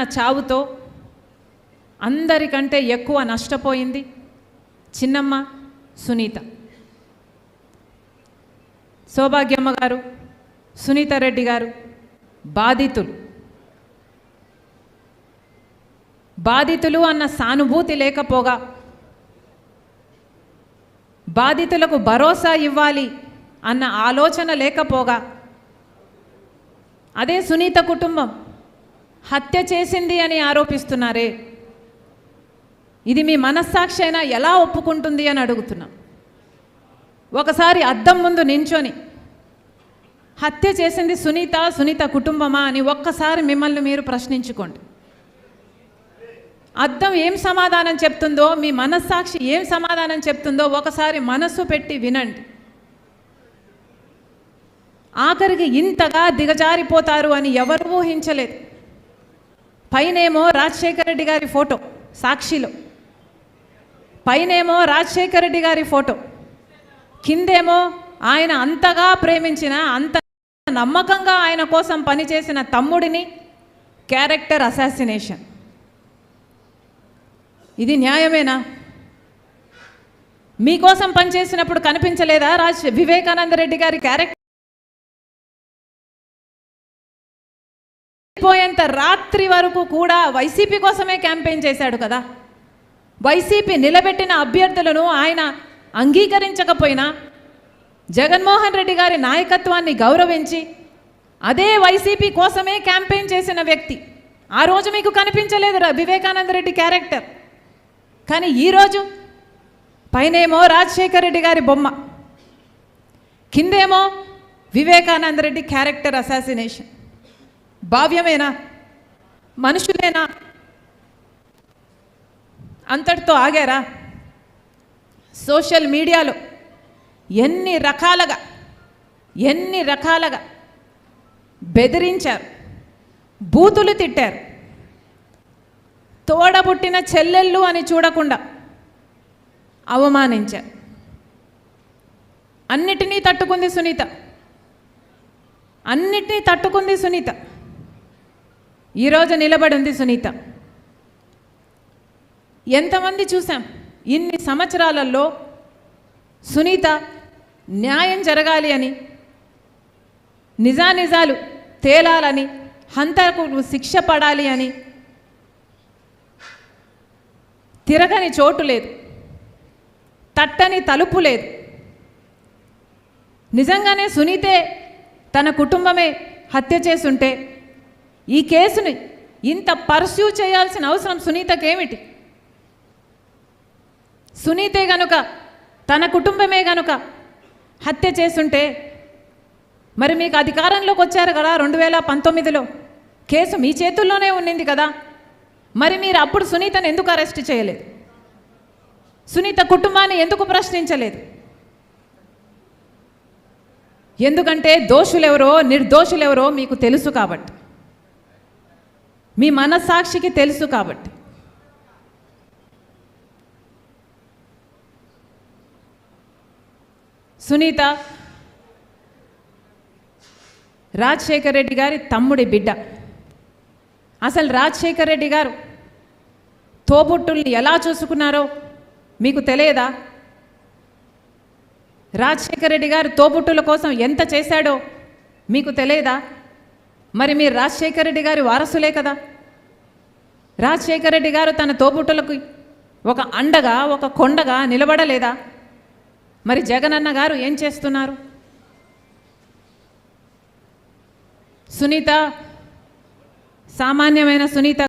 అన్న చావుతో అందరికంటే ఎక్కువ నష్టపోయింది చిన్నమ్మ సునీత. సౌభాగ్యమ్మ గారు సునీత రెడ్డి గారు బాధితులు. బాధితులు అన్న సానుభూతి లేకపోగా బాధితులకు భరోసా ఇవ్వాలి అన్న ఆలోచన లేకపోగా అదే సునీత కుటుంబం హత్య చేసింది అని ఆరోపిస్తున్నారే. ఇది మీ మనస్సాక్షి అయినా ఎలా ఒప్పుకుంటుంది అని అడుగుతున్నాం. ఒకసారి అద్దం ముందు నించొని హత్య చేసింది సునీత సునీత కుటుంబమా అని ఒక్కసారి మిమ్మల్ని మీరు ప్రశ్నించుకోండి. అద్దం ఏం సమాధానం చెప్తుందో మీ మనస్సాక్షి ఏం సమాధానం చెప్తుందో ఒకసారి మనస్సు పెట్టి వినండి. ఆఖరికి ఇంతగా దిగజారిపోతారు అని ఎవరు ఊహించలేదు. పైనేమో రాజశేఖర రెడ్డి గారి ఫోటో సాక్షిలో. పైనేమో రాజశేఖర రెడ్డి గారి ఫోటో. కిందేమో ఆయన అంతగా ప్రేమించిన అంత నమ్మకంగా ఆయన కోసం పనిచేసిన తమ్ముడిని క్యారెక్టర్ అసాసినేషన్. ఇది న్యాయమేనా? మీకోసం పనిచేసినప్పుడు కనిపించలేదా రాజ్ వివేకానంద రెడ్డి గారి క్యారెక్టర్? పోయేంత రాత్రి వరకు కూడా వైసీపీ కోసమే క్యాంపెయిన్ చేశాడు కదా. వైసీపీ నిలబెట్టిన అభ్యర్థులను ఆయన అంగీకరించకపోయినా జగన్మోహన్ రెడ్డి గారి నాయకత్వాన్ని గౌరవించి అదే వైసీపీ కోసమే క్యాంపెయిన్ చేసిన వ్యక్తి. ఆ రోజు మీకు కనిపించలేదు రా- వివేకానంద రెడ్డి క్యారెక్టర్. కానీ ఈరోజు పైనేమో రాజశేఖర రెడ్డి గారి బొమ్మ. కిందేమో వివేకానంద రెడ్డి క్యారెక్టర్ అసాసినేషన్. భావ్యమేనా? మనుషులేనా? అంతటితో ఆగారా? సోషల్ మీడియాలో ఎన్ని రకాలుగా ఎన్ని రకాలుగా బెదిరించారు బూతులు తిట్టారు. తోడబుట్టిన చెల్లెళ్ళు అని చూడకుండా అవమానించారు. అన్నిటినీ తట్టుకుంది సునీత. అన్నిటినీ తట్టుకుంది సునీత. ఈరోజు నిలబడి ఉంది సునీత. ఎంతమంది చూసాం? ఇన్ని సంవత్సరాలలో సునీత న్యాయం జరగాలి అని నిజానిజాలు తేలాలని హంతకు శిక్ష పడాలి అని తిరగని చోటు లేదు. తట్టని తలుపు లేదు. నిజంగానే సునీతే తన కుటుంబమే హత్య చేసుంటే ఈ కేసుని ఇంత పర్స్యూ చేయాల్సిన అవసరం సునీతకేమిటి? సునీతే గనుక తన కుటుంబమే గనుక హత్య చేసుంటే మరి మీకు అధికారంలోకి వచ్చారు కదా రెండు వేల పంతొమ్మిదిలో. కేసు మీ చేతుల్లోనే ఉన్నింది కదా. మరి మీరు అప్పుడు సునీతను ఎందుకు అరెస్ట్ చేయలేదు? సునీత కుటుంబాన్ని ఎందుకు ప్రశ్నించలేదు? ఎందుకంటే దోషులెవరో నిర్దోషులెవరో మీకు తెలుసు కాబట్టి. మీ మనస్సాక్షికి తెలుసు కాబట్టి. సునీత రాజశేఖర్ రెడ్డి గారి తమ్ముడి బిడ్డ. అసలు రాజశేఖర్ రెడ్డి గారు తోబుట్టుల్ని ఎలా చూసుకున్నారో మీకు తెలియదా? రాజశేఖర్ రెడ్డి గారు తోబుట్టుల కోసం ఎంత చేశాడో మీకు తెలియదా? మరి మీరు రాజశేఖర్ రెడ్డి గారి వారసులే కదా? రాజశేఖర్ రెడ్డి గారు తన తోబుట్టులకు ఒక అండగా ఒక కొండగా నిలబడలేదా? మరి జగనన్న గారు ఏం చేస్తున్నారు? సునీత సామాన్యమైన సునీత